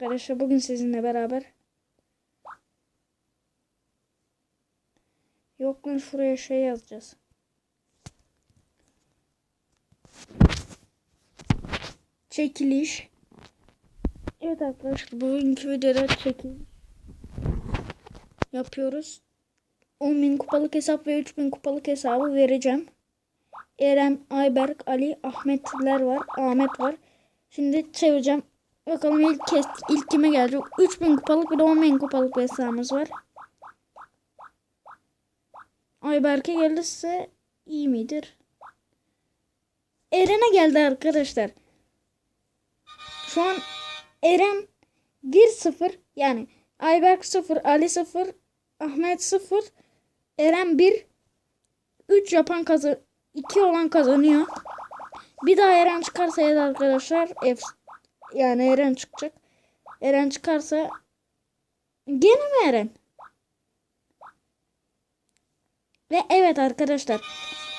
arkadaşlar bugün sizinle beraber. Yok lan şuraya şey yazacağız. Çekiliş. Evet arkadaşlar bugünkü videoda çekiliş yapıyoruz. 10.000 kupalık hesap ve 3.000 kupalık hesabı vereceğim. Eren, Ayberk, Ali, Ahmetler var. Ahmet var. Şimdi çevireceğim. Bakalım ilk kez ilk kime gelecek. 3000 kupalık bir de 10.000 kupalık bir hesabımız var. Ayberk'e gelirse iyi midir? Eren'e geldi arkadaşlar. Şu an Eren 1-0 yani Ayberk 0, Ali 0, Ahmet 0, Eren 1, 3 yapan kazan 2 olan kazanıyor. Bir daha Eren çıkarsa ya da arkadaşlar F yani Eren çıkacak. Eren çıkarsa gene mi Eren? Ve evet arkadaşlar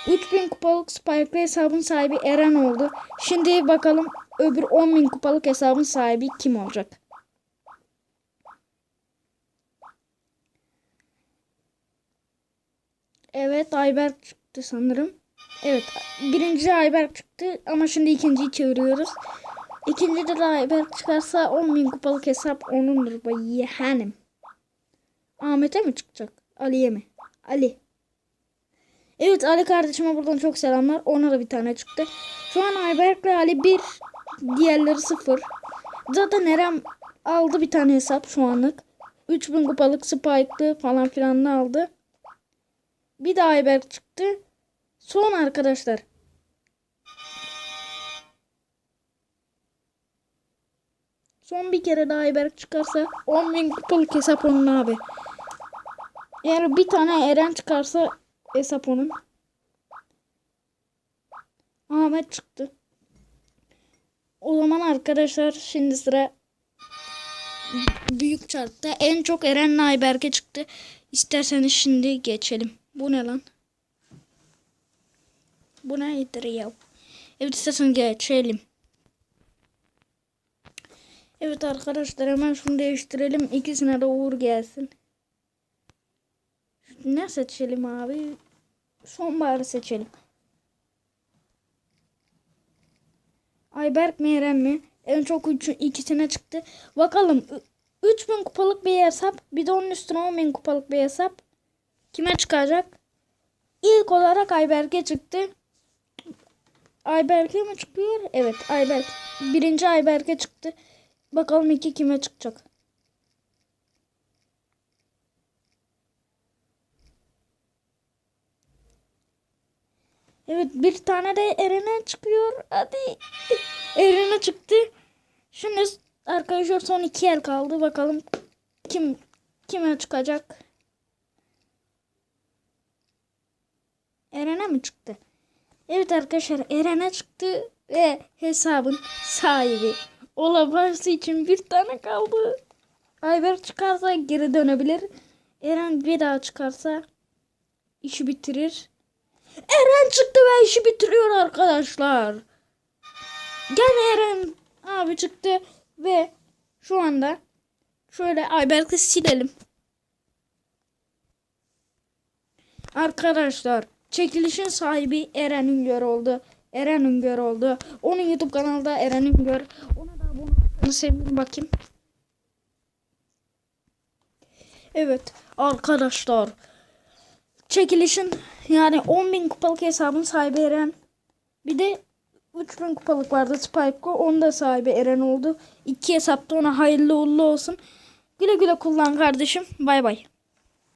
3000 kupalık Spike'lı hesabın sahibi Eren oldu. Şimdi bakalım öbür 10.000 kupalık hesabın sahibi kim olacak? Evet Ayberk çıktı sanırım. Evet birinci Ayberk çıktı ama şimdi ikinciyi çeviriyoruz. İkincide de Ayberk çıkarsa 10.000 kupalık hesap onundur. Bay yeğenim. Ahmet'e mi çıkacak? Ali'ye mi? Ali. Evet Ali kardeşime buradan çok selamlar. Ona da bir tane çıktı. Şu an Ayberk ve Ali 1. Diğerleri 0. Zaten Eren aldı bir tane hesap şu anlık. 3000 kupalık spike'lı falan filan aldı. Bir daha Ayberk çıktı. Son arkadaşlar. Son bir kere daha Ayberk çıkarsa 10.000 kupalık hesap onun abi. Eğer bir tane Eren çıkarsa hesap onun. Ahmet çıktı. O zaman arkadaşlar şimdi sıra büyük çarkta. En çok Eren'le Ayberk'e çıktı. İsterseniz şimdi geçelim. Bu ne lan? Bu nedir ya? Evet istersen geçelim. Evet arkadaşlar hemen şunu değiştirelim. İkisine de uğur gelsin. Ne seçelim abi? Sonbaharı seçelim. Ayberk mi Eren mi? En çok üç, ikisine çıktı. Bakalım 3000 kupalık bir hesap. Bir de onun üstüne 10.000 kupalık bir hesap. Kime çıkacak? İlk olarak Ayberk'e çıktı. Ayberk'e mi çıkıyor? Evet Ayberk. Birinci Ayberk'e çıktı. Bakalım iki kime çıkacak. Evet bir tane de Eren'e çıkıyor. Hadi. Eren'e çıktı. Şimdi arkadaşlar son iki el kaldı. Bakalım kim kime çıkacak. Eren'e mi çıktı? Evet arkadaşlar Eren'e çıktı ve hesabın sahibi olaması için bir tane kaldı. Ayber çıkarsa geri dönebilir. Eren bir daha çıkarsa işi bitirir. Eren çıktı ve işi bitiriyor arkadaşlar. Gene Eren abi çıktı ve şu anda şöyle Ayberk'i silelim. Arkadaşlar çekilişin sahibi Eren Üngör oldu. Eren Üngör oldu. Onun YouTube kanalda Eren Üngör. Abone sevdim bakayım. Evet arkadaşlar. Çekilişin yani 10.000 kupalık hesabın sahibi Eren. Bir de 3000 kupalık vardı Spike'o. Onun da sahibi Eren oldu. İki hesapta ona hayırlı uğurlu olsun. Güle güle kullan kardeşim. Bay bay.